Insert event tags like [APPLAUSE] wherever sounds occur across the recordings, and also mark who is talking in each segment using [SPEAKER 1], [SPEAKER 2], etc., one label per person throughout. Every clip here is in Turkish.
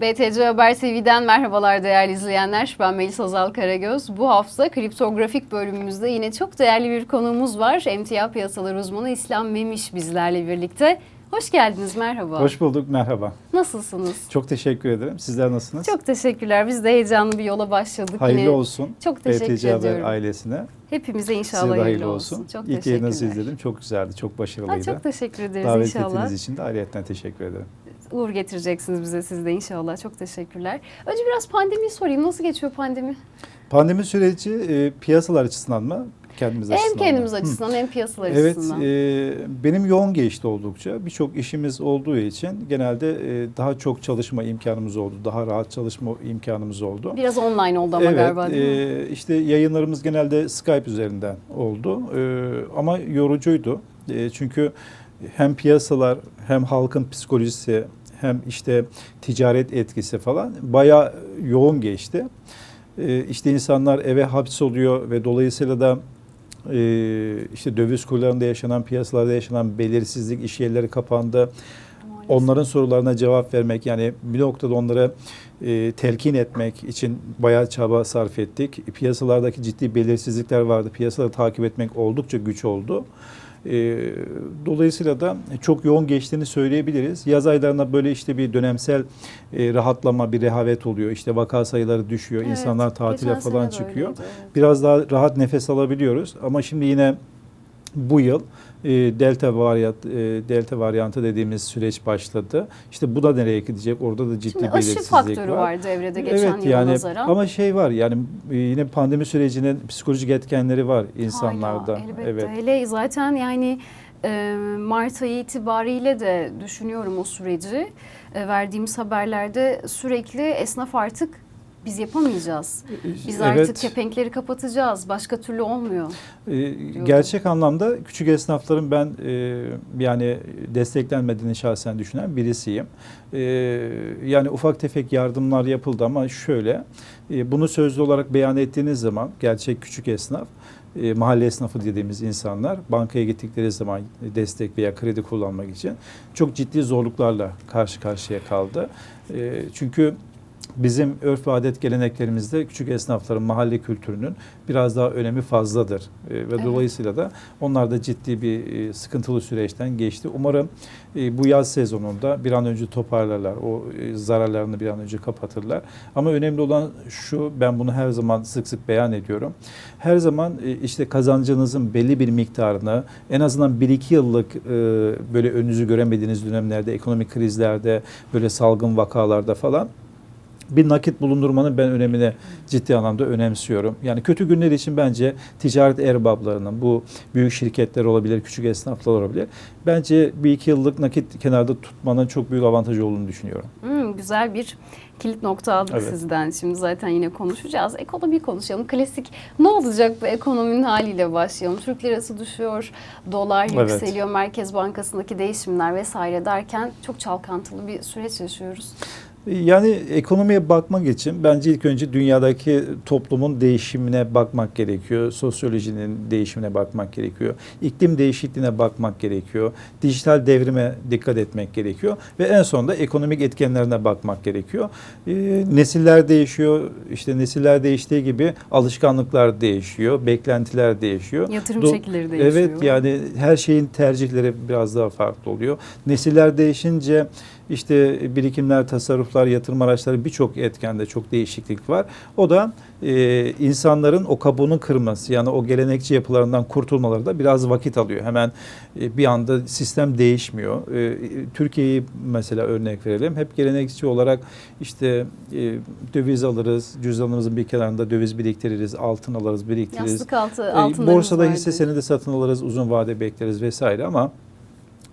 [SPEAKER 1] BTC Haber TV'den merhabalar değerli izleyenler. Ben Melis Azal Karagöz. Bu hafta kriptografik bölümümüzde yine çok değerli bir konuğumuz var. Emtia piyasalar uzmanı İslam Memiş bizlerle birlikte. Hoş geldiniz, merhaba.
[SPEAKER 2] Hoş bulduk, merhaba.
[SPEAKER 1] Nasılsınız?
[SPEAKER 2] Çok teşekkür ederim. Sizler nasılsınız?
[SPEAKER 1] Çok teşekkürler. Biz de heyecanlı bir yola başladık.
[SPEAKER 2] Hayırlı
[SPEAKER 1] yine.
[SPEAKER 2] olsun.
[SPEAKER 1] Çok teşekkür
[SPEAKER 2] BTC Haber
[SPEAKER 1] ediyorum.
[SPEAKER 2] aisine.
[SPEAKER 1] Hepimize inşallah
[SPEAKER 2] Size
[SPEAKER 1] hayırlı,
[SPEAKER 2] hayırlı
[SPEAKER 1] olsun.
[SPEAKER 2] olsun.
[SPEAKER 1] Çok
[SPEAKER 2] İlk yayınınızı izledim. Çok güzeldi, çok
[SPEAKER 1] Ha,
[SPEAKER 2] başarılıydı.
[SPEAKER 1] çok teşekkür ederiz
[SPEAKER 2] Davet
[SPEAKER 1] inşallah.
[SPEAKER 2] ettiğiniz için de ayrıyetten teşekkür ederim.
[SPEAKER 1] Uğur getireceksiniz bize siz de inşallah. Çok teşekkürler. Önce biraz pandemiyi sorayım. Nasıl geçiyor pandemi?
[SPEAKER 2] Pandemi süreci e, piyasalar açısından mı? Kendimiz açısından
[SPEAKER 1] Hem kendimiz
[SPEAKER 2] mı? Hı.
[SPEAKER 1] açısından hem piyasalar
[SPEAKER 2] Evet,
[SPEAKER 1] açısından.
[SPEAKER 2] e, benim yoğun geçti oldukça. Birçok işimiz olduğu için genelde e, daha çok çalışma imkanımız oldu. Daha rahat çalışma imkanımız oldu.
[SPEAKER 1] Biraz online oldu ama
[SPEAKER 2] evet,
[SPEAKER 1] galiba değil mi?
[SPEAKER 2] e, işte yayınlarımız genelde Skype üzerinden oldu. E, ama yorucuydu. E, çünkü hem piyasalar hem halkın psikolojisi hem işte ticaret etkisi falan bayağı yoğun geçti. E, işte insanlar eve hapsoluyor ve dolayısıyla da e, işte döviz kurlarında yaşanan, piyasalarda yaşanan belirsizlik, iş yerleri kapandı. Onların sorularına cevap vermek yani bir noktada onlara e, telkin etmek için bayağı çaba sarf ettik. Piyasalardaki ciddi belirsizlikler vardı. Piyasaları takip etmek oldukça güç oldu. E, dolayısıyla da çok yoğun geçtiğini söyleyebiliriz. Yaz aylarında böyle işte bir dönemsel e, rahatlama, bir rehavet oluyor. İşte vaka sayıları düşüyor,
[SPEAKER 1] Evet,
[SPEAKER 2] insanlar tatile falan çıkıyor.
[SPEAKER 1] öyleydi, evet.
[SPEAKER 2] Biraz daha rahat nefes alabiliyoruz. Ama şimdi yine bu yıl delta varyant e, delta varyantı dediğimiz süreç başladı. İşte bu da nereye gidecek? Orada da ciddi
[SPEAKER 1] Şimdi aşı
[SPEAKER 2] belirsizlik
[SPEAKER 1] faktörü
[SPEAKER 2] var.
[SPEAKER 1] var devrede geçen
[SPEAKER 2] evet
[SPEAKER 1] yıla
[SPEAKER 2] yani
[SPEAKER 1] nazaran.
[SPEAKER 2] ama şey var yani e, yine pandemi sürecinin psikolojik etkenleri var insanlarda.
[SPEAKER 1] Hala, elbette.
[SPEAKER 2] evet.
[SPEAKER 1] Hele zaten yani e, Mart ayı itibariyle de düşünüyorum o süreci. Verdiğimiz haberlerde sürekli esnaf artık biz yapamayacağız. Biz artık
[SPEAKER 2] Evet.
[SPEAKER 1] kepenkleri kapatacağız. Başka türlü olmuyor.
[SPEAKER 2] E, gerçek anlamda küçük esnafların ben e, yani desteklenmediğini şahsen düşünen birisiyim. E, yani ufak tefek yardımlar yapıldı ama şöyle e, bunu sözlü olarak beyan ettiğiniz zaman gerçek küçük esnaf e, mahalle esnafı dediğimiz insanlar bankaya gittikleri zaman destek veya kredi kullanmak için çok ciddi zorluklarla karşı karşıya kaldı. E, çünkü bizim örf ve adet geleneklerimizde küçük esnafların mahalle kültürünün biraz daha önemi fazladır. E, ve
[SPEAKER 1] Evet.
[SPEAKER 2] dolayısıyla da onlar da ciddi bir e, sıkıntılı süreçten geçti. Umarım e, bu yaz sezonunda bir an önce toparlarlar. O e, zararlarını bir an önce kapatırlar. Ama önemli olan şu, ben bunu her zaman sık sık beyan ediyorum. Her zaman e, işte kazancınızın belli bir miktarını en azından 1-2 yıllık e, böyle önünüzü göremediğiniz dönemlerde, ekonomik krizlerde, böyle salgın vakalarda falan bir nakit bulundurmanın ben önemini ciddi anlamda önemsiyorum. Yani kötü günler için bence ticaret erbaplarının, bu büyük şirketler olabilir, küçük esnaflar olabilir. Bence bir iki yıllık nakit kenarda tutmanın çok büyük avantajı olduğunu düşünüyorum.
[SPEAKER 1] Hmm, güzel bir kilit nokta aldık
[SPEAKER 2] Evet.
[SPEAKER 1] sizden. Şimdi zaten yine konuşacağız. Ekonomi konuşalım. Klasik ne olacak bu ekonominin haliyle başlayalım. Türk lirası düşüyor, dolar
[SPEAKER 2] Evet.
[SPEAKER 1] yükseliyor, Merkez Bankası'ndaki değişimler vesaire derken çok çalkantılı bir süreç yaşıyoruz.
[SPEAKER 2] Yani ekonomiye bakmak için bence ilk önce dünyadaki toplumun değişimine bakmak gerekiyor. Sosyolojinin değişimine bakmak gerekiyor. İklim değişikliğine bakmak gerekiyor. Dijital devrime dikkat etmek gerekiyor. Ve en sonunda ekonomik etkenlerine bakmak gerekiyor. Ee, nesiller değişiyor. İşte nesiller değiştiği gibi alışkanlıklar değişiyor. Beklentiler değişiyor.
[SPEAKER 1] Yatırım
[SPEAKER 2] Do-
[SPEAKER 1] şekilleri değişiyor.
[SPEAKER 2] Evet yani her şeyin tercihleri biraz daha farklı oluyor. Nesiller değişince işte birikimler, tasarruflar, yatırım araçları birçok etkende çok değişiklik var. O da e, insanların o kabuğunu kırması yani o gelenekçi yapılarından kurtulmaları da biraz vakit alıyor. Hemen e, bir anda sistem değişmiyor. E, Türkiye'yi mesela örnek verelim. Hep gelenekçi olarak işte e, döviz alırız, cüzdanımızın bir kenarında döviz biriktiririz, altın alırız, biriktiririz.
[SPEAKER 1] Yastık altı
[SPEAKER 2] E,
[SPEAKER 1] altınlarımız
[SPEAKER 2] Borsada
[SPEAKER 1] vardı.
[SPEAKER 2] hisse senedi satın alırız, uzun vade bekleriz vesaire ama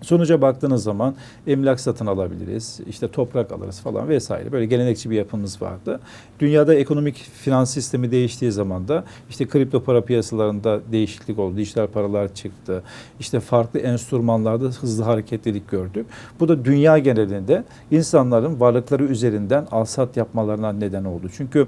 [SPEAKER 2] sonuca baktığınız zaman emlak satın alabiliriz, işte toprak alırız falan vesaire. Böyle gelenekçi bir yapımız vardı. Dünyada ekonomik finans sistemi değiştiği zaman da işte kripto para piyasalarında değişiklik oldu. Dijital paralar çıktı. İşte farklı enstrümanlarda hızlı hareketlilik gördük. Bu da dünya genelinde insanların varlıkları üzerinden alsat yapmalarına neden oldu. Çünkü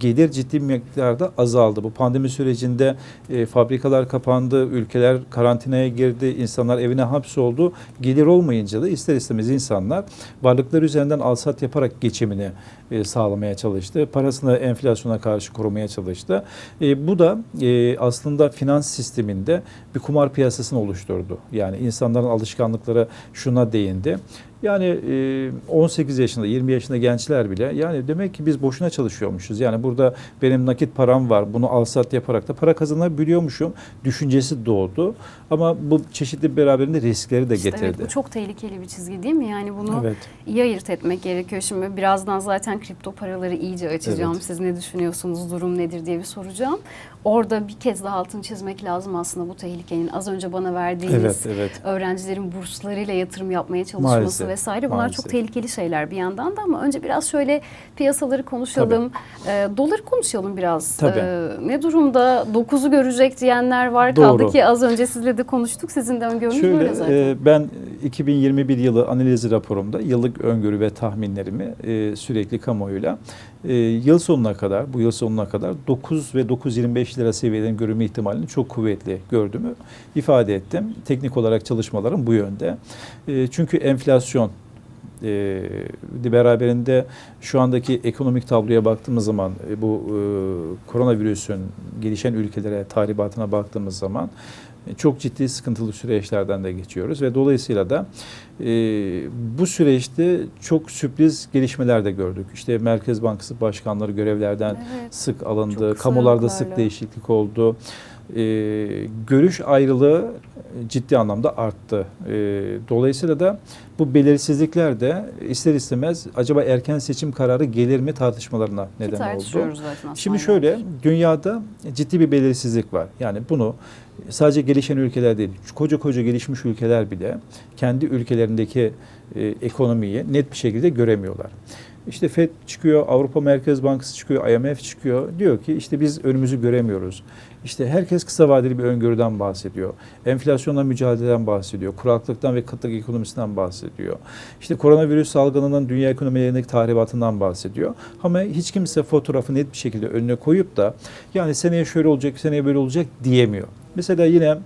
[SPEAKER 2] gelir ciddi miktarda azaldı. Bu pandemi sürecinde e, fabrikalar kapandı, ülkeler karantinaya girdi, insanlar evine hapsoldu. Gelir olmayınca da ister istemez insanlar varlıkları üzerinden alsat yaparak geçimini e, sağlamaya çalıştı. Parasını enflasyona karşı korumaya çalıştı. E, bu da e, aslında finans sisteminde bir kumar piyasasını oluşturdu. Yani insanların alışkanlıkları şuna değindi. Yani e, 18 yaşında, 20 yaşında gençler bile yani demek ki biz boşuna çalışıyormuşuz. Yani burada benim nakit param var. Bunu alsat yaparak da para kazanabiliyormuşum düşüncesi doğdu. Ama bu çeşitli beraberinde riskleri de
[SPEAKER 1] İşte
[SPEAKER 2] getirdi.
[SPEAKER 1] evet, bu çok tehlikeli bir çizgi değil mi? Yani bunu
[SPEAKER 2] Evet.
[SPEAKER 1] iyi ayırt etmek gerekiyor. Şimdi birazdan zaten kripto paraları iyice açacağım.
[SPEAKER 2] Evet.
[SPEAKER 1] Siz ne düşünüyorsunuz, durum nedir diye bir soracağım. Orada bir kez daha altını çizmek lazım aslında bu tehlikenin. Az önce bana verdiğiniz
[SPEAKER 2] Evet, evet.
[SPEAKER 1] öğrencilerin burslarıyla yatırım yapmaya çalışması
[SPEAKER 2] Maalesef,
[SPEAKER 1] vesaire bunlar
[SPEAKER 2] maalesef.
[SPEAKER 1] çok tehlikeli şeyler bir yandan da ama önce biraz şöyle piyasaları konuşalım. Ee, doları konuşalım biraz.
[SPEAKER 2] Tabii.
[SPEAKER 1] Ee, ne durumda? 9'u görecek diyenler var.
[SPEAKER 2] Doğru.
[SPEAKER 1] Kaldı ki az önce sizle de konuştuk. Sizin de öngörünüz
[SPEAKER 2] Şöyle
[SPEAKER 1] böyle zaten.
[SPEAKER 2] e, ben 2021 yılı analiz raporumda yıllık öngörü ve tahminlerimi e, sürekli kamuoyuyla e, yıl sonuna kadar bu yıl sonuna kadar 9 ve 9.25 lira seviyelerin görünme ihtimalini çok kuvvetli gördüğümü ifade ettim. Teknik olarak çalışmalarım bu yönde. E, çünkü enflasyon e, de beraberinde şu andaki ekonomik tabloya baktığımız zaman e, bu e, koronavirüsün gelişen ülkelere tahribatına baktığımız zaman çok ciddi sıkıntılı süreçlerden de geçiyoruz ve dolayısıyla da e, bu süreçte çok sürpriz gelişmeler de gördük. İşte Merkez Bankası başkanları görevlerden
[SPEAKER 1] Evet.
[SPEAKER 2] sık alındı,
[SPEAKER 1] Çok
[SPEAKER 2] kamularda sık değişiklik oldu. E, görüş ayrılığı ciddi anlamda arttı. E, dolayısıyla da bu belirsizlikler de ister istemez acaba erken seçim kararı gelir mi tartışmalarına
[SPEAKER 1] Ki
[SPEAKER 2] neden oldu.
[SPEAKER 1] tartışıyoruz zaten.
[SPEAKER 2] Şimdi şöyle dünyada ciddi bir belirsizlik var. Yani bunu sadece gelişen ülkeler değil, koca koca gelişmiş ülkeler bile kendi ülkelerindeki e, ekonomiyi net bir şekilde göremiyorlar. İşte FED çıkıyor, Avrupa Merkez Bankası çıkıyor, IMF çıkıyor. Diyor ki işte biz önümüzü göremiyoruz. İşte herkes kısa vadeli bir öngörüden bahsediyor. Enflasyonla mücadeleden bahsediyor. Kuraklıktan ve kıtlık ekonomisinden bahsediyor. İşte koronavirüs salgınının dünya ekonomilerindeki tahribatından bahsediyor. Ama hiç kimse fotoğrafı net bir şekilde önüne koyup da yani seneye şöyle olacak, seneye böyle olacak diyemiyor. Mesela yine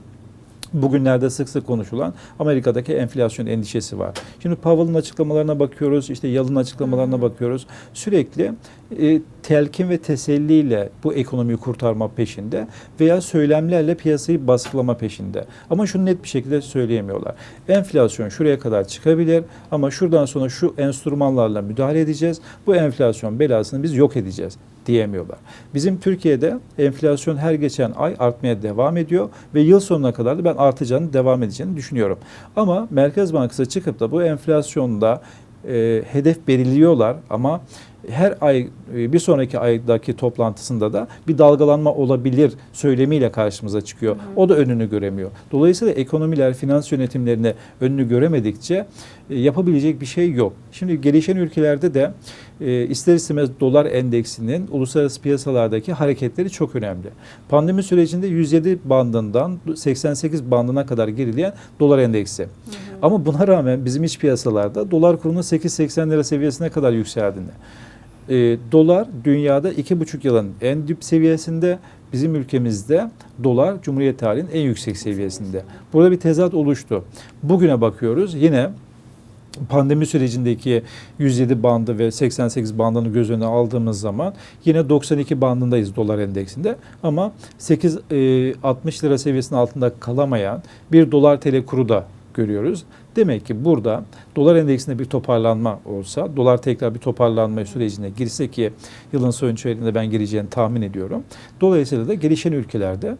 [SPEAKER 2] bugünlerde sık sık konuşulan Amerika'daki enflasyon endişesi var. Şimdi Powell'ın açıklamalarına bakıyoruz, işte Yalın açıklamalarına bakıyoruz. Sürekli e, telkin ve teselliyle bu ekonomiyi kurtarma peşinde veya söylemlerle piyasayı baskılama peşinde. Ama şunu net bir şekilde söyleyemiyorlar. Enflasyon şuraya kadar çıkabilir ama şuradan sonra şu enstrümanlarla müdahale edeceğiz. Bu enflasyon belasını biz yok edeceğiz diyemiyorlar. Bizim Türkiye'de enflasyon her geçen ay artmaya devam ediyor ve yıl sonuna kadar da ben artacağını devam edeceğini düşünüyorum. Ama Merkez Bankası çıkıp da bu enflasyonda e, hedef belirliyorlar ama her ay e, bir sonraki aydaki toplantısında da bir dalgalanma olabilir söylemiyle karşımıza çıkıyor. O da önünü göremiyor. Dolayısıyla ekonomiler, finans yönetimlerine önünü göremedikçe e, yapabilecek bir şey yok. Şimdi gelişen ülkelerde de e, ister istemez dolar endeksinin uluslararası piyasalardaki hareketleri çok önemli. Pandemi sürecinde 107 bandından 88 bandına kadar gerileyen dolar endeksi. Ama buna rağmen bizim iç piyasalarda dolar kurunun 8-80 lira seviyesine kadar yükseldiğini. E, dolar dünyada 2,5 yılın en dip seviyesinde, bizim ülkemizde dolar Cumhuriyet tarihinin en yüksek seviyesinde. Burada bir tezat oluştu. Bugüne bakıyoruz yine pandemi sürecindeki 107 bandı ve 88 bandını göz önüne aldığımız zaman yine 92 bandındayız dolar endeksinde. Ama 8 e, 60 lira seviyesinin altında kalamayan bir dolar TL kuru da görüyoruz. Demek ki burada dolar endeksinde bir toparlanma olsa, dolar tekrar bir toparlanma sürecine girse ki yılın son çeyreğinde ben gireceğini tahmin ediyorum. Dolayısıyla da gelişen ülkelerde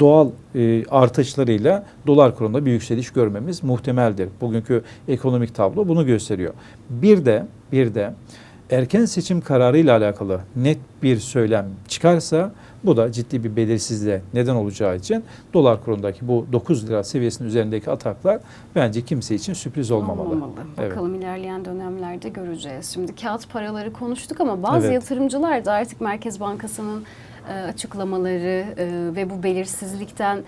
[SPEAKER 2] doğal e, artışlarıyla dolar kurunda bir yükseliş görmemiz muhtemeldir. Bugünkü ekonomik tablo bunu gösteriyor. Bir de bir de erken seçim kararı ile alakalı net bir söylem çıkarsa bu da ciddi bir belirsizliğe neden olacağı için dolar kurundaki bu 9 lira seviyesinin üzerindeki ataklar bence kimse için sürpriz olmamalı. Evet.
[SPEAKER 1] Bakalım ilerleyen dönemlerde göreceğiz. Şimdi kağıt paraları konuştuk ama bazı
[SPEAKER 2] Evet.
[SPEAKER 1] yatırımcılar da artık Merkez Bankası'nın açıklamaları e, ve bu belirsizlikten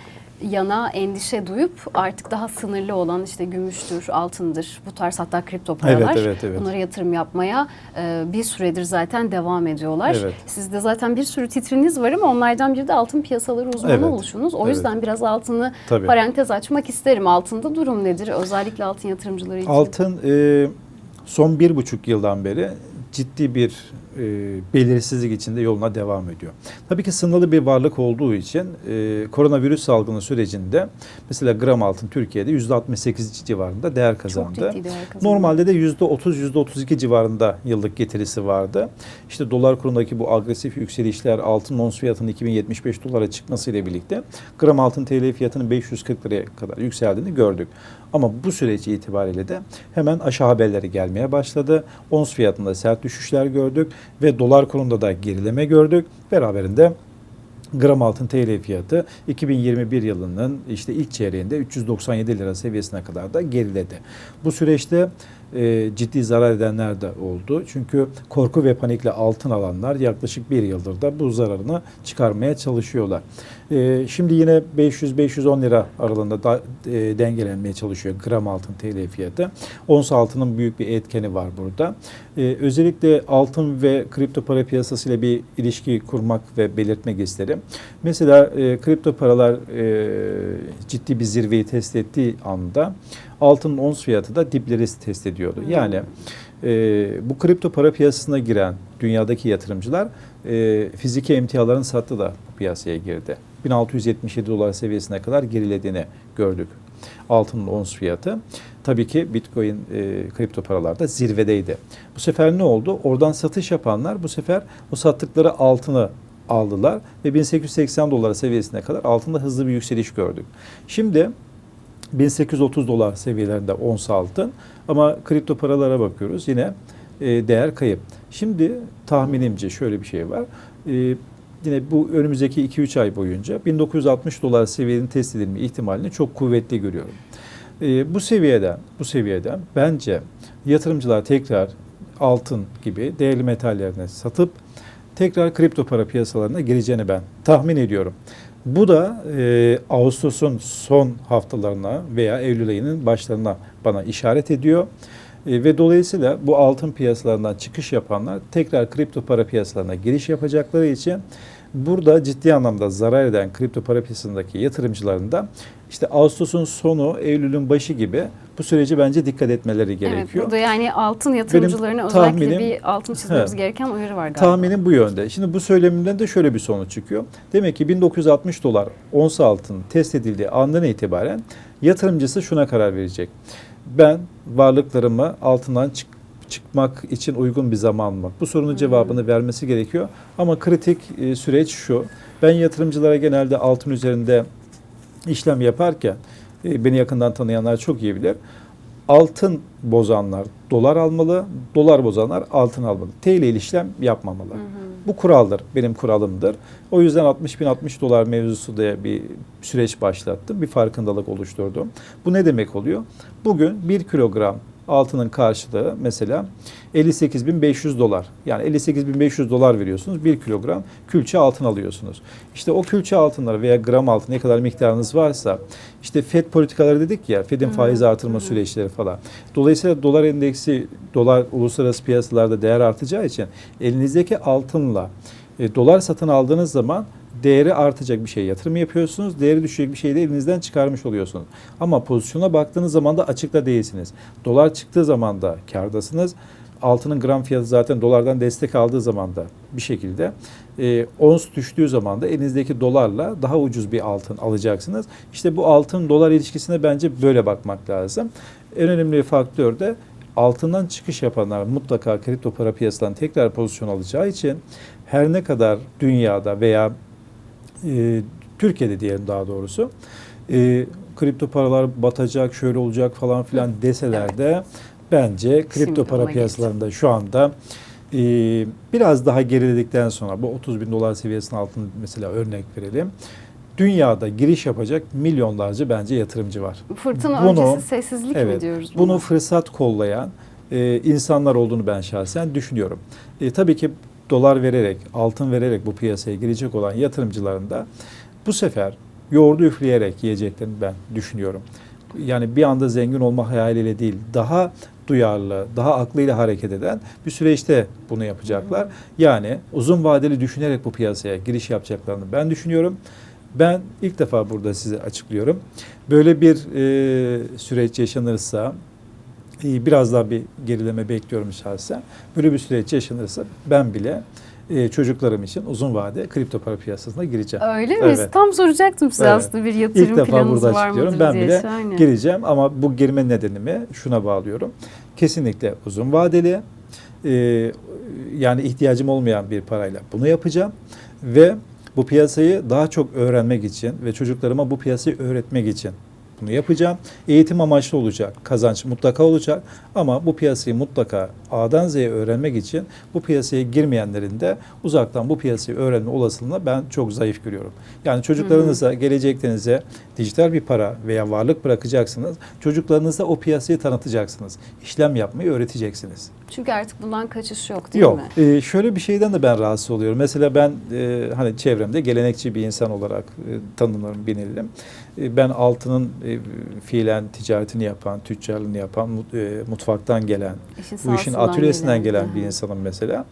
[SPEAKER 1] yana endişe duyup artık daha sınırlı olan işte gümüştür, altındır, bu tarz hatta kripto paralar
[SPEAKER 2] Evet, evet, evet.
[SPEAKER 1] bunlara yatırım yapmaya e, bir süredir zaten devam ediyorlar.
[SPEAKER 2] Evet.
[SPEAKER 1] Sizde zaten bir sürü titriniz var ama onlardan biri de altın piyasaları uzmanı
[SPEAKER 2] Evet,
[SPEAKER 1] oluşunuz. O
[SPEAKER 2] evet.
[SPEAKER 1] yüzden biraz altını
[SPEAKER 2] Tabii.
[SPEAKER 1] parantez açmak isterim. Altında durum nedir? Özellikle altın yatırımcıları için.
[SPEAKER 2] Altın e, son bir buçuk yıldan beri ciddi bir e, belirsizlik içinde yoluna devam ediyor. Tabii ki sınırlı bir varlık olduğu için e, koronavirüs salgını sürecinde mesela gram altın Türkiye'de %68 civarında değer
[SPEAKER 1] Çok
[SPEAKER 2] kazandı.
[SPEAKER 1] ciddi değer kazandı.
[SPEAKER 2] Normalde de %30, %32 civarında yıllık getirisi vardı. İşte dolar kurundaki bu agresif yükselişler altın ons fiyatının 2075 dolara çıkmasıyla birlikte gram altın TL fiyatının 540 liraya kadar yükseldiğini gördük. Ama bu süreç itibariyle de hemen aşağı haberleri gelmeye başladı. Ons fiyatında sert düşüşler gördük ve dolar kurunda da gerileme gördük. Beraberinde gram altın TL fiyatı 2021 yılının işte ilk çeyreğinde 397 lira seviyesine kadar da geriledi. Bu süreçte e, ciddi zarar edenler de oldu. Çünkü korku ve panikle altın alanlar yaklaşık bir yıldır da bu zararını çıkarmaya çalışıyorlar. E, şimdi yine 500-510 lira aralığında da, e, dengelenmeye çalışıyor gram altın TL fiyatı. Ons altının büyük bir etkeni var burada. E, özellikle altın ve kripto para piyasasıyla bir ilişki kurmak ve belirtmek isterim. Mesela e, kripto paralar e, ciddi bir zirveyi test ettiği anda altının ons fiyatı da dipleri test ediyordu. Yani e, bu kripto para piyasasına giren dünyadaki yatırımcılar e, fiziki emtiaların sattı da piyasaya girdi. 1677 dolar seviyesine kadar gerilediğini gördük altının ons fiyatı. Tabii ki Bitcoin e, kripto paralarda zirvedeydi. Bu sefer ne oldu? Oradan satış yapanlar bu sefer o sattıkları altını aldılar ve 1880 dolar seviyesine kadar altında hızlı bir yükseliş gördük. Şimdi 1830 dolar seviyelerinde ons altın ama kripto paralara bakıyoruz yine e, değer kayıp. Şimdi tahminimce şöyle bir şey var. E, yine bu önümüzdeki 2-3 ay boyunca 1960 dolar seviyenin test edilme ihtimalini çok kuvvetli görüyorum. E, bu seviyeden bu seviyeden bence yatırımcılar tekrar altın gibi değerli metallerini satıp tekrar kripto para piyasalarına gireceğini ben tahmin ediyorum. Bu da e, Ağustos'un son haftalarına veya Eylül ayının başlarına bana işaret ediyor. E, ve dolayısıyla bu altın piyasalarından çıkış yapanlar tekrar kripto para piyasalarına giriş yapacakları için burada ciddi anlamda zarar eden kripto para piyasasındaki yatırımcıların da işte Ağustos'un sonu, Eylül'ün başı gibi bu süreci bence dikkat etmeleri
[SPEAKER 1] Evet,
[SPEAKER 2] gerekiyor.
[SPEAKER 1] burada yani altın yatırımcılarına özellikle
[SPEAKER 2] tahminim-
[SPEAKER 1] bir altın çizmemiz
[SPEAKER 2] He.
[SPEAKER 1] gereken uyarı var galiba.
[SPEAKER 2] Tahminim bu yönde. Şimdi bu söylemimden de şöyle bir sonuç çıkıyor. Demek ki 1960 dolar ons altın test edildiği andan itibaren yatırımcısı şuna karar verecek. Ben varlıklarımı altından çık çıkmak için uygun bir zaman mı? Bu sorunun
[SPEAKER 1] Hmm.
[SPEAKER 2] cevabını vermesi gerekiyor. Ama kritik e, süreç şu. Ben yatırımcılara genelde altın üzerinde işlem yaparken e, beni yakından tanıyanlar çok iyi bilir. Altın bozanlar dolar almalı, dolar bozanlar altın almalı. TL ile işlem yapmamalı.
[SPEAKER 1] Hı hı.
[SPEAKER 2] Bu kuraldır, benim kuralımdır. O yüzden 60 bin 60 dolar mevzusu da bir süreç başlattım, bir farkındalık oluşturdum. Bu ne demek oluyor? Bugün 1 kilogram altının karşılığı mesela 58.500 dolar. Yani 58.500 dolar veriyorsunuz, 1 kilogram külçe altın alıyorsunuz. İşte o külçe altınları veya gram altın ne kadar miktarınız varsa, işte FED politikaları dedik ya, FED'in faiz artırma süreçleri falan. Dolayısıyla dolar endeksi, dolar uluslararası piyasalarda değer artacağı için elinizdeki altınla e, dolar satın aldığınız zaman değeri artacak bir şey yatırım yapıyorsunuz. Değeri düşecek bir şeyi de elinizden çıkarmış oluyorsunuz. Ama pozisyona baktığınız zaman da açıkta değilsiniz. Dolar çıktığı zaman da kardasınız. Altının gram fiyatı zaten dolardan destek aldığı zaman da bir şekilde e, ons düştüğü zaman da elinizdeki dolarla daha ucuz bir altın alacaksınız. İşte bu altın dolar ilişkisine bence böyle bakmak lazım. En önemli faktör de altından çıkış yapanlar mutlaka kripto para piyasadan tekrar pozisyon alacağı için her ne kadar dünyada veya e, Türkiye'de diyelim daha doğrusu e, kripto paralar batacak, şöyle olacak falan filan deseler de bence kripto
[SPEAKER 1] Şimdi
[SPEAKER 2] para piyasalarında şu anda e, biraz daha geriledikten sonra bu 30 bin dolar seviyesinin altını mesela örnek verelim. Dünyada giriş yapacak milyonlarca bence yatırımcı var.
[SPEAKER 1] Fırtına
[SPEAKER 2] Bunu-
[SPEAKER 1] öncesi sessizlik mi
[SPEAKER 2] Evet,
[SPEAKER 1] diyoruz
[SPEAKER 2] Bunu
[SPEAKER 1] buna?
[SPEAKER 2] fırsat kollayan e, insanlar olduğunu ben şahsen düşünüyorum. E, tabii ki dolar vererek, altın vererek bu piyasaya girecek olan yatırımcıların da bu sefer yoğurdu üfleyerek yiyeceklerini ben düşünüyorum. Yani bir anda zengin olma hayaliyle değil, daha duyarlı, daha aklıyla hareket eden bir süreçte bunu yapacaklar. Yani uzun vadeli düşünerek bu piyasaya giriş yapacaklarını ben düşünüyorum. Ben ilk defa burada size açıklıyorum. Böyle bir e, süreç yaşanırsa, biraz daha bir gerileme bekliyorum şahsen. Böyle bir süreç yaşanırsa ben bile e, çocuklarım için uzun vade kripto para piyasasına gireceğim.
[SPEAKER 1] Öyle mi?
[SPEAKER 2] Evet.
[SPEAKER 1] Tam soracaktım size
[SPEAKER 2] Evet.
[SPEAKER 1] aslında bir yatırım
[SPEAKER 2] İlk defa burada
[SPEAKER 1] var mıdır
[SPEAKER 2] Ben
[SPEAKER 1] diye.
[SPEAKER 2] bile
[SPEAKER 1] Şahane.
[SPEAKER 2] gireceğim ama bu girme nedenimi şuna bağlıyorum. Kesinlikle uzun vadeli e, yani ihtiyacım olmayan bir parayla bunu yapacağım ve bu piyasayı daha çok öğrenmek için ve çocuklarıma bu piyasayı öğretmek için bunu yapacağım. Eğitim amaçlı olacak. Kazanç mutlaka olacak. Ama bu piyasayı mutlaka A'dan Z'ye öğrenmek için bu piyasaya girmeyenlerin de uzaktan bu piyasayı öğrenme olasılığını ben çok zayıf görüyorum. Yani çocuklarınıza, geleceklerinize dijital bir para veya varlık bırakacaksınız. Çocuklarınıza o piyasayı tanıtacaksınız. İşlem yapmayı öğreteceksiniz.
[SPEAKER 1] Çünkü artık bundan kaçış yok değil
[SPEAKER 2] Yok.
[SPEAKER 1] mi?
[SPEAKER 2] Ee, şöyle bir şeyden de ben rahatsız oluyorum. Mesela ben e, hani çevremde gelenekçi bir insan olarak e, tanınırım, bilinirdim. E, ben altının e, fiilen ticaretini yapan, tüccarlığını yapan, e, mutfaktan gelen,
[SPEAKER 1] İşin
[SPEAKER 2] bu işin atölyesinden gelen
[SPEAKER 1] Hı
[SPEAKER 2] bir insanım mesela.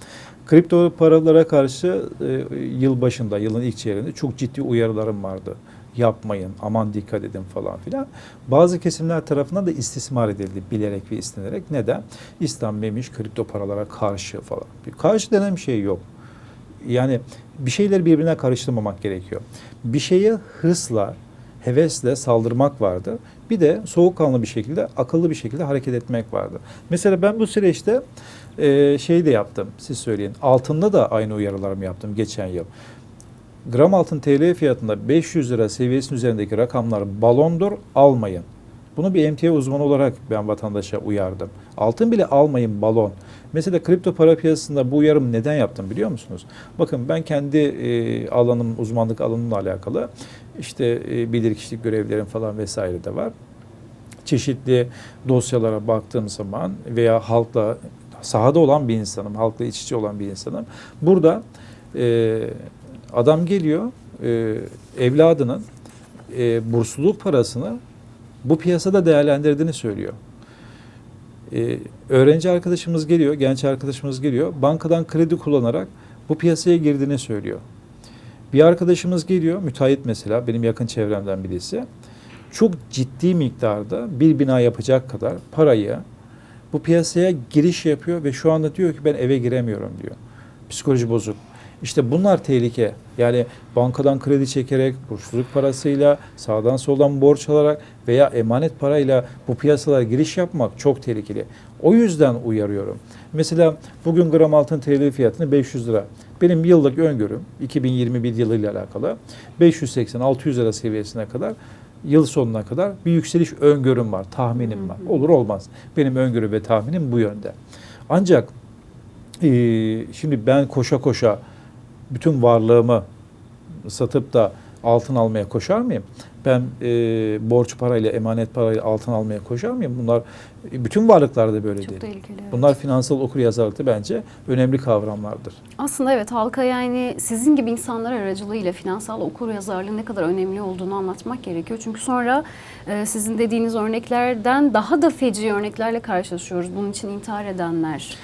[SPEAKER 2] Kripto paralara karşı yıl başında, yılın ilk çeyreğinde çok ciddi uyarılarım vardı. Yapmayın, aman dikkat edin falan filan. Bazı kesimler tarafından da istismar edildi bilerek ve istenerek. Neden? İslam memiş kripto paralara karşı falan. Bir karşı denen bir şey yok. Yani bir şeyleri birbirine karıştırmamak gerekiyor. Bir şeye hırsla, hevesle saldırmak vardı. Bir de soğukkanlı bir şekilde, akıllı bir şekilde hareket etmek vardı. Mesela ben bu süreçte e, şey de yaptım, siz söyleyin. Altında da aynı uyarılarımı yaptım geçen yıl. Gram altın TL fiyatında 500 lira seviyesinin üzerindeki rakamlar balondur, almayın. Bunu bir emtia uzmanı olarak ben vatandaşa uyardım. Altın bile almayın balon. Mesela kripto para piyasasında bu uyarım neden yaptım biliyor musunuz? Bakın ben kendi e, alanım, uzmanlık alanımla alakalı işte e, bilirkişilik görevlerim falan vesaire de var. Çeşitli dosyalara baktığım zaman veya halkla sahada olan bir insanım, halkla iç içe olan bir insanım. Burada e, adam geliyor e, evladının e, bursluluk parasını bu piyasada değerlendirdiğini söylüyor. Ee, öğrenci arkadaşımız geliyor, genç arkadaşımız geliyor. Bankadan kredi kullanarak bu piyasaya girdiğini söylüyor. Bir arkadaşımız geliyor, müteahhit mesela, benim yakın çevremden birisi. Çok ciddi miktarda bir bina yapacak kadar parayı bu piyasaya giriş yapıyor ve şu anda diyor ki ben eve giremiyorum diyor. Psikoloji bozuk. İşte bunlar tehlike. Yani bankadan kredi çekerek, borçluluk parasıyla, sağdan soldan borç alarak veya emanet parayla bu piyasalara giriş yapmak çok tehlikeli. O yüzden uyarıyorum. Mesela bugün gram altın TL fiyatını 500 lira. Benim yıllık öngörüm 2021 yılıyla alakalı 580-600 lira seviyesine kadar yıl sonuna kadar bir yükseliş öngörüm var, tahminim var. Olur olmaz. Benim öngörü ve tahminim bu yönde. Ancak ee, şimdi ben koşa koşa bütün varlığımı satıp da altın almaya koşar mıyım? Ben e, borç parayla, emanet parayla altın almaya koşar mıyım? Bunlar e, bütün varlıklarda böyle
[SPEAKER 1] Çok
[SPEAKER 2] değil.
[SPEAKER 1] tehlikeli. evet.
[SPEAKER 2] Bunlar finansal okuryazarlıkta bence önemli kavramlardır.
[SPEAKER 1] Aslında evet halka yani sizin gibi insanlar aracılığıyla finansal okuryazarlığın ne kadar önemli olduğunu anlatmak gerekiyor. Çünkü sonra e, sizin dediğiniz örneklerden daha da feci örneklerle karşılaşıyoruz. Bunun için intihar edenler,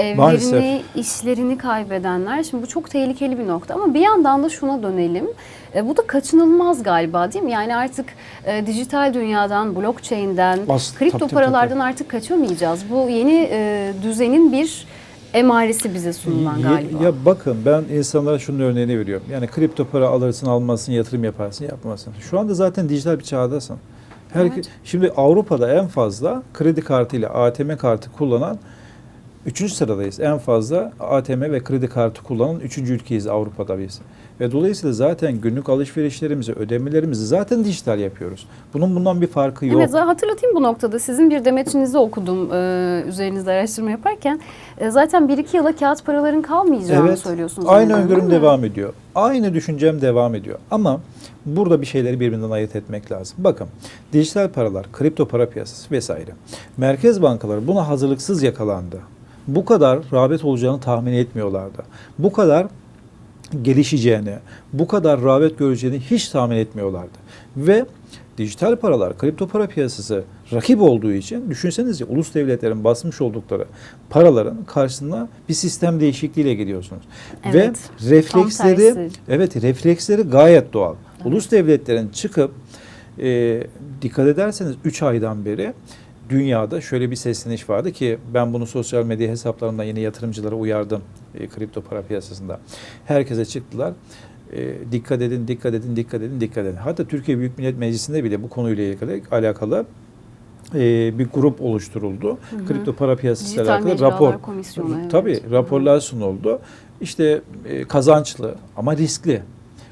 [SPEAKER 1] evlerini,
[SPEAKER 2] Maalesef.
[SPEAKER 1] işlerini kaybedenler. Şimdi bu çok tehlikeli bir nokta ama bir yandan da şuna dönelim. E, bu da kaçınılmaz galiba değil mi? Yani artık e, dijital dünyadan, blockchain'den,
[SPEAKER 2] As-
[SPEAKER 1] kripto
[SPEAKER 2] tabii, tabii,
[SPEAKER 1] paralardan artık kaçamayacağız. Bu yeni e, düzenin bir emaresi bize sunulan galiba.
[SPEAKER 2] Ya bakın ben insanlara şunun örneğini veriyorum. Yani kripto para alırsın almazsın, yatırım yaparsın yapmazsın. Şu anda zaten dijital bir çağdasın. Her
[SPEAKER 1] Evet.
[SPEAKER 2] Şimdi Avrupa'da en fazla kredi kartıyla ATM kartı kullanan Üçüncü sıradayız. En fazla ATM ve kredi kartı kullanan üçüncü ülkeyiz Avrupa'da biz. Ve dolayısıyla zaten günlük alışverişlerimizi, ödemelerimizi zaten dijital yapıyoruz. Bunun bundan bir farkı yok.
[SPEAKER 1] Evet hatırlatayım bu noktada sizin bir demeçinizi okudum e, üzerinizde araştırma yaparken. E, zaten bir iki yıla kağıt paraların kalmayacağını söylüyorsunuz.
[SPEAKER 2] Aynı öngörüm devam ediyor. Aynı düşüncem devam ediyor. Ama burada bir şeyleri birbirinden ayırt etmek lazım. Bakın dijital paralar, kripto para piyasası vesaire. Merkez bankaları buna hazırlıksız yakalandı. Bu kadar rağbet olacağını tahmin etmiyorlardı. Bu kadar gelişeceğini, bu kadar rağbet göreceğini hiç tahmin etmiyorlardı. Ve dijital paralar, kripto para piyasası rakip olduğu için düşünsenize ulus devletlerin basmış oldukları paraların karşısına bir sistem değişikliğiyle geliyorsunuz.
[SPEAKER 1] Evet,
[SPEAKER 2] Ve refleksleri evet refleksleri gayet doğal. Ulus devletlerin çıkıp e, dikkat ederseniz 3 aydan beri dünyada şöyle bir sesleniş vardı ki ben bunu sosyal medya hesaplarımdan yine yatırımcılara uyardım e, kripto para piyasasında. Herkese çıktılar. E, dikkat edin, dikkat edin, dikkat edin, dikkat edin. Hatta Türkiye Büyük Millet Meclisi'nde bile bu konuyla ilgili alakalı e, bir grup oluşturuldu.
[SPEAKER 1] hı.
[SPEAKER 2] Kripto para piyasası ile alakalı rapor.
[SPEAKER 1] Evet.
[SPEAKER 2] Tabii
[SPEAKER 1] Hı.
[SPEAKER 2] raporlar sunuldu. İşte e, kazançlı ama riskli.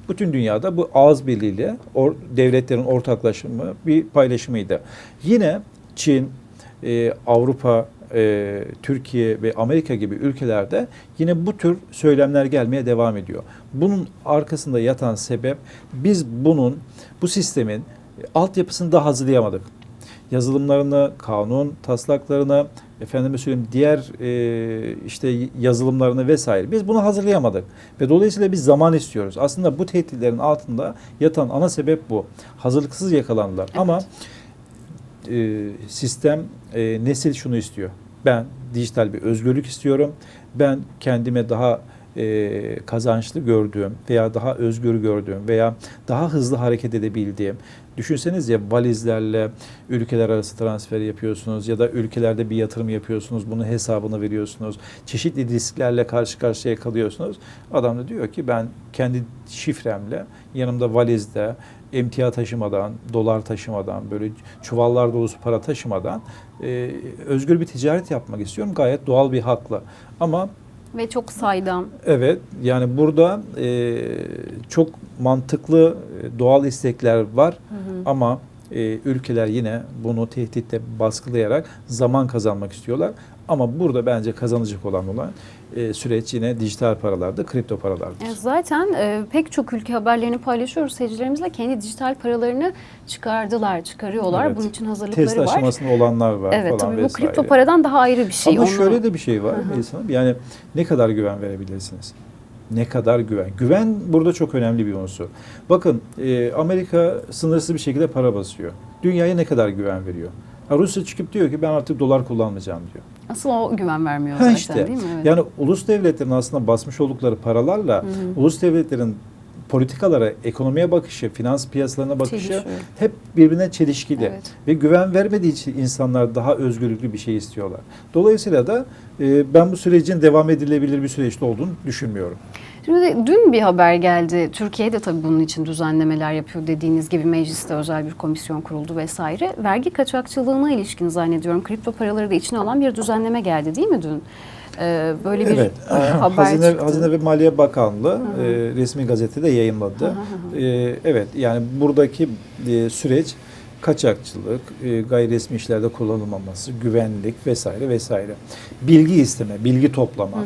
[SPEAKER 2] Bütün dünyada bu ağız birliğiyle or, devletlerin ortaklaşımı bir paylaşımıydı. Yine Çin, e, Avrupa, e, Türkiye ve Amerika gibi ülkelerde yine bu tür söylemler gelmeye devam ediyor. Bunun arkasında yatan sebep biz bunun, bu sistemin altyapısını da hazırlayamadık yazılımlarını, kanun taslaklarını, efendime söyleyeyim diğer e, işte yazılımlarını vesaire biz bunu hazırlayamadık ve dolayısıyla biz zaman istiyoruz. Aslında bu tehditlerin altında yatan ana sebep bu. Hazırlıksız yakalandılar ama e, sistem e, nesil şunu istiyor. Ben dijital bir özgürlük istiyorum. Ben kendime daha e, kazançlı gördüğüm veya daha özgür gördüğüm veya daha hızlı hareket edebildiğim Düşünseniz ya valizlerle ülkeler arası transfer yapıyorsunuz ya da ülkelerde bir yatırım yapıyorsunuz. Bunun hesabını veriyorsunuz. Çeşitli risklerle karşı karşıya kalıyorsunuz. Adam da diyor ki ben kendi şifremle yanımda valizde emtia taşımadan, dolar taşımadan, böyle çuvallar dolusu para taşımadan e, özgür bir ticaret yapmak istiyorum. Gayet doğal bir hakla. Ama
[SPEAKER 1] Ve çok saydam.
[SPEAKER 2] Evet, yani burada e, çok mantıklı e, doğal istekler var ama e, ülkeler yine bunu tehditle baskılayarak zaman kazanmak istiyorlar. Ama burada bence kazanacak olan olan e, süreç yine dijital paralarda, kripto paralardır.
[SPEAKER 1] E, Zaten e, pek çok ülke haberlerini paylaşıyoruz seyircilerimizle. Kendi dijital paralarını çıkardılar, çıkarıyorlar.
[SPEAKER 2] Evet.
[SPEAKER 1] Bunun için hazırlıkları
[SPEAKER 2] Test
[SPEAKER 1] var.
[SPEAKER 2] aşamasında olanlar var
[SPEAKER 1] Evet
[SPEAKER 2] falan
[SPEAKER 1] tabii bu
[SPEAKER 2] vesaire.
[SPEAKER 1] kripto paradan daha ayrı bir şey.
[SPEAKER 2] Ama
[SPEAKER 1] Onu-
[SPEAKER 2] şöyle de bir şey var Hanım. Yani ne kadar güven verebilirsiniz? Ne kadar güven? Güven burada çok önemli bir unsur. Bakın e, Amerika sınırsız bir şekilde para basıyor. Dünyaya ne kadar güven veriyor? Ha, Rusya çıkıp diyor ki ben artık dolar kullanmayacağım diyor.
[SPEAKER 1] Asıl o güven vermiyor
[SPEAKER 2] Ha
[SPEAKER 1] zaten
[SPEAKER 2] işte.
[SPEAKER 1] değil mi? Evet.
[SPEAKER 2] Yani ulus devletlerin aslında basmış oldukları paralarla ulus devletlerin politikalara, ekonomiye bakışı, finans piyasalarına bakışı
[SPEAKER 1] Çelişiyor.
[SPEAKER 2] hep birbirine çelişkili.
[SPEAKER 1] Evet.
[SPEAKER 2] Ve güven vermediği için insanlar daha özgürlüklü bir şey istiyorlar. Dolayısıyla da e, ben bu sürecin devam edilebilir bir süreçte olduğunu düşünmüyorum.
[SPEAKER 1] Şimdi dün bir haber geldi. Türkiye de tabii bunun için düzenlemeler yapıyor. Dediğiniz gibi mecliste özel bir komisyon kuruldu vesaire. Vergi kaçakçılığına ilişkin zannediyorum kripto paraları da içine alan bir düzenleme geldi değil mi dün? Ee, böyle bir
[SPEAKER 2] evet.
[SPEAKER 1] e, [CLEARS THROAT] haber
[SPEAKER 2] Hazine,
[SPEAKER 1] çıktı.
[SPEAKER 2] Hazine ve Maliye Bakanlığı e, resmi gazetede yayınladı. E, evet yani buradaki e, süreç kaçakçılık, e, gayri resmi işlerde kullanılmaması, güvenlik vesaire vesaire. Bilgi isteme, bilgi toplama.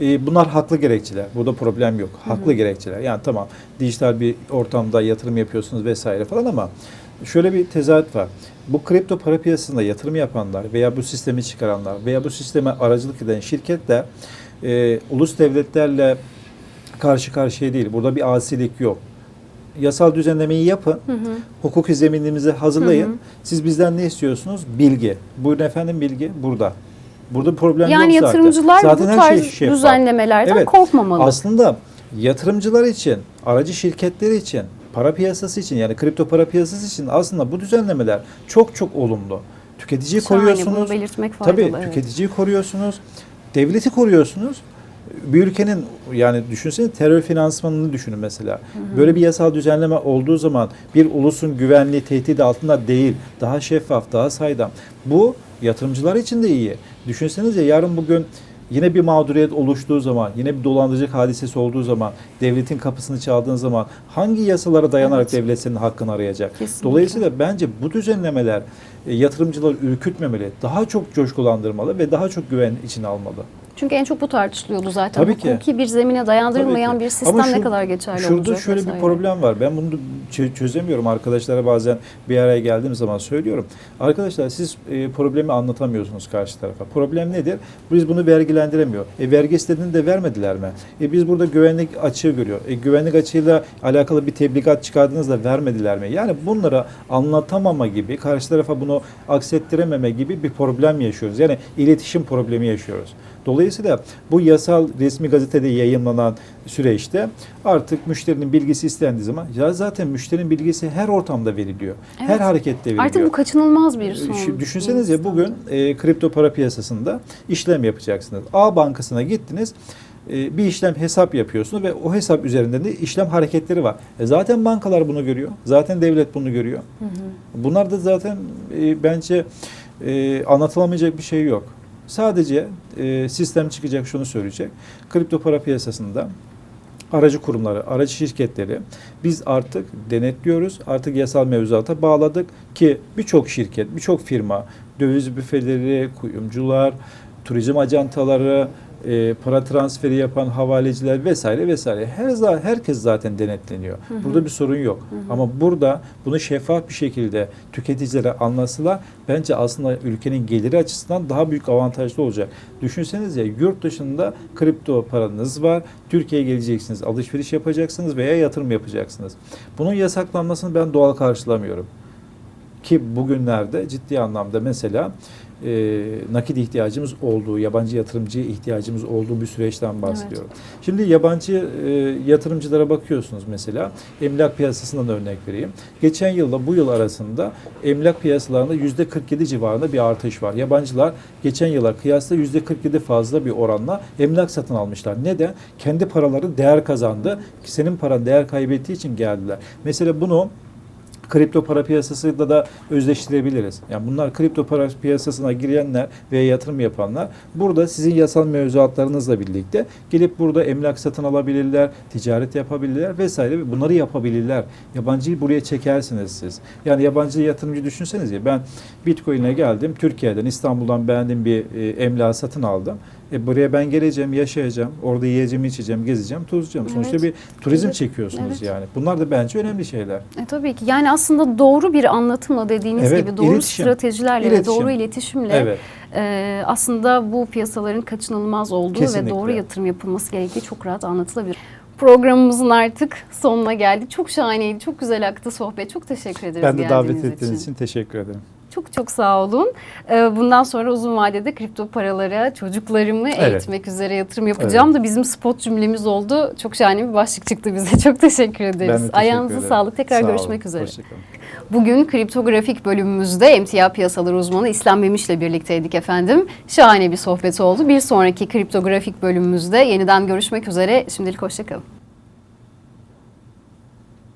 [SPEAKER 2] E, bunlar haklı gerekçeler. Burada problem yok. Haklı gerekçeler. Yani tamam dijital bir ortamda yatırım yapıyorsunuz vesaire falan ama şöyle bir tezahürat var. Bu kripto para piyasasında yatırım yapanlar veya bu sistemi çıkaranlar veya bu sisteme aracılık eden şirketler e, ulus devletlerle karşı karşıya değil. Burada bir asilik yok. Yasal düzenlemeyi yapın. Hukuki zeminimizi hazırlayın. Siz bizden ne istiyorsunuz? Bilgi. Buyurun efendim bilgi burada. Burada problem
[SPEAKER 1] yani
[SPEAKER 2] yok zaten.
[SPEAKER 1] yatırımcılar
[SPEAKER 2] zaten
[SPEAKER 1] bu
[SPEAKER 2] her
[SPEAKER 1] tarz
[SPEAKER 2] şey şeffaf.
[SPEAKER 1] düzenlemelerden
[SPEAKER 2] Evet.
[SPEAKER 1] korkmamalı.
[SPEAKER 2] Aslında yatırımcılar için, aracı şirketler için, para piyasası için yani kripto para piyasası için aslında bu düzenlemeler çok çok olumlu. Tüketiciyi
[SPEAKER 1] Şahane,
[SPEAKER 2] koruyorsunuz.
[SPEAKER 1] bunu belirtmek faydalı.
[SPEAKER 2] Tabii
[SPEAKER 1] evet.
[SPEAKER 2] tüketiciyi koruyorsunuz. Devleti koruyorsunuz. Bir ülkenin yani düşünsene terör finansmanını düşünün mesela. Böyle bir yasal düzenleme olduğu zaman bir ulusun güvenliği tehdit altında değil, daha şeffaf, daha saydam. Bu yatırımcılar için de iyi. Düşünsenize yarın bugün yine bir mağduriyet oluştuğu zaman, yine bir dolandırıcılık hadisesi olduğu zaman, devletin kapısını çaldığın zaman hangi yasalara dayanarak
[SPEAKER 1] Evet.
[SPEAKER 2] devlet senin hakkını arayacak?
[SPEAKER 1] Kesinlikle.
[SPEAKER 2] Dolayısıyla bence bu düzenlemeler e, yatırımcıları ürkütmemeli, daha çok coşkulandırmalı ve daha çok güven içine almalı.
[SPEAKER 1] Çünkü en çok bu tartışılıyordu zaten.
[SPEAKER 2] Tabii ki.
[SPEAKER 1] Hukuki bir zemine dayandırılmayan bir sistem
[SPEAKER 2] Ama
[SPEAKER 1] ne
[SPEAKER 2] şu-
[SPEAKER 1] kadar geçerli
[SPEAKER 2] Şurada
[SPEAKER 1] olacak?
[SPEAKER 2] şöyle bir
[SPEAKER 1] vesaire.
[SPEAKER 2] problem var. Ben bunu çö- çözemiyorum. Arkadaşlara bazen bir araya geldiğim zaman söylüyorum. Arkadaşlar siz e, problemi anlatamıyorsunuz karşı tarafa. Problem nedir? Biz bunu vergilendiremiyor. E, vergi istediğini de vermediler mi? E, biz burada güvenlik açığı görüyor. E, güvenlik açığıyla alakalı bir tebligat çıkardınız da vermediler mi? Yani bunlara anlatamama gibi, karşı tarafa bunu aksettirememe gibi bir problem yaşıyoruz. Yani iletişim problemi yaşıyoruz. Dolayısıyla bu yasal resmi gazetede yayınlanan süreçte artık müşterinin bilgisi istendiği zaman ya zaten müşterinin bilgisi her ortamda veriliyor. Her
[SPEAKER 1] Evet.
[SPEAKER 2] harekette veriliyor.
[SPEAKER 1] Artık bu kaçınılmaz bir son.
[SPEAKER 2] Şu- Düşünseniz ya bugün e, kripto para piyasasında işlem yapacaksınız. A bankasına gittiniz. e, bir işlem hesap yapıyorsunuz ve o hesap üzerinden de işlem hareketleri var. E, zaten bankalar bunu görüyor. Zaten devlet bunu görüyor.
[SPEAKER 1] Hı hı.
[SPEAKER 2] Bunlar da zaten e, bence e, anlatılamayacak bir şey yok. Sadece e, sistem çıkacak şunu söyleyecek. Kripto para piyasasında aracı kurumları, aracı şirketleri biz artık denetliyoruz. Artık yasal mevzuata bağladık ki birçok şirket, birçok firma, döviz büfeleri, kuyumcular, turizm ajantaları, e, para transferi yapan havaleciler vesaire vesaire. Her herkes zaten denetleniyor.
[SPEAKER 1] Hı hı.
[SPEAKER 2] Burada bir sorun yok.
[SPEAKER 1] Hı hı.
[SPEAKER 2] Ama burada bunu şeffaf bir şekilde tüketicilere anlatsalar bence aslında ülkenin geliri açısından daha büyük avantajlı olacak. Düşünseniz ya yurt dışında kripto paranız var. Türkiye'ye geleceksiniz, alışveriş yapacaksınız veya yatırım yapacaksınız. Bunun yasaklanmasını ben doğal karşılamıyorum. Ki bugünlerde ciddi anlamda mesela e, nakit ihtiyacımız olduğu, yabancı yatırımcıya ihtiyacımız olduğu bir süreçten bahsediyorum. Şimdi yabancı e, yatırımcılara bakıyorsunuz mesela. Emlak piyasasından örnek vereyim. Geçen yılla bu yıl arasında emlak piyasalarında yüzde 47 civarında bir artış var. Yabancılar geçen yıla kıyasla yüzde 47 fazla bir oranla emlak satın almışlar. Neden? Kendi paraları değer kazandı. Senin paran değer kaybettiği için geldiler. Mesela bunu kripto para piyasasıyla da özleştirebiliriz. Yani bunlar kripto para piyasasına girenler veya yatırım yapanlar burada sizin yasal mevzuatlarınızla birlikte gelip burada emlak satın alabilirler, ticaret yapabilirler vesaire bunları yapabilirler. Yabancıyı buraya çekersiniz siz. Yani yabancı yatırımcı düşünseniz ya ben Bitcoin'e geldim. Türkiye'den İstanbul'dan beğendiğim bir e, emlak satın aldım. E buraya ben geleceğim, yaşayacağım. Orada yiyeceğim, içeceğim, gezeceğim, tozacağım. Sonuçta
[SPEAKER 1] Evet.
[SPEAKER 2] bir turizm
[SPEAKER 1] Evet.
[SPEAKER 2] çekiyorsunuz
[SPEAKER 1] Evet.
[SPEAKER 2] yani. Bunlar da bence önemli şeyler.
[SPEAKER 1] E, tabii ki. Yani aslında doğru bir anlatımla dediğiniz
[SPEAKER 2] Evet,
[SPEAKER 1] gibi doğru
[SPEAKER 2] iletişim.
[SPEAKER 1] stratejilerle ve
[SPEAKER 2] İletişim.
[SPEAKER 1] doğru iletişimle
[SPEAKER 2] Evet.
[SPEAKER 1] e, aslında bu piyasaların kaçınılmaz olduğu
[SPEAKER 2] Kesinlikle.
[SPEAKER 1] ve doğru yatırım yapılması gerektiği çok rahat anlatılabilir. Programımızın artık sonuna geldik. Çok şahaneydi, çok güzel aktı sohbet. Çok teşekkür ederiz
[SPEAKER 2] Ben de davet ettiğiniz için teşekkür ederim.
[SPEAKER 1] Çok çok sağ olun. Ee, Bundan sonra uzun vadede kripto paralara çocuklarımı
[SPEAKER 2] Evet.
[SPEAKER 1] eğitmek üzere yatırım yapacağım da bizim spot cümlemiz oldu. Çok şahane bir başlık çıktı bize. [LAUGHS] Çok teşekkür ederiz.
[SPEAKER 2] Teşekkür
[SPEAKER 1] Ayağınıza
[SPEAKER 2] ederim.
[SPEAKER 1] sağlık. Tekrar
[SPEAKER 2] Sağ olun.
[SPEAKER 1] görüşmek üzere.
[SPEAKER 2] Hoşçakalın.
[SPEAKER 1] Bugün kriptografik bölümümüzde emtia piyasaları uzmanı İslam Memiş'le birlikteydik efendim. Şahane bir sohbet oldu. Bir sonraki kriptografik bölümümüzde yeniden görüşmek üzere. Şimdilik hoşçakalın.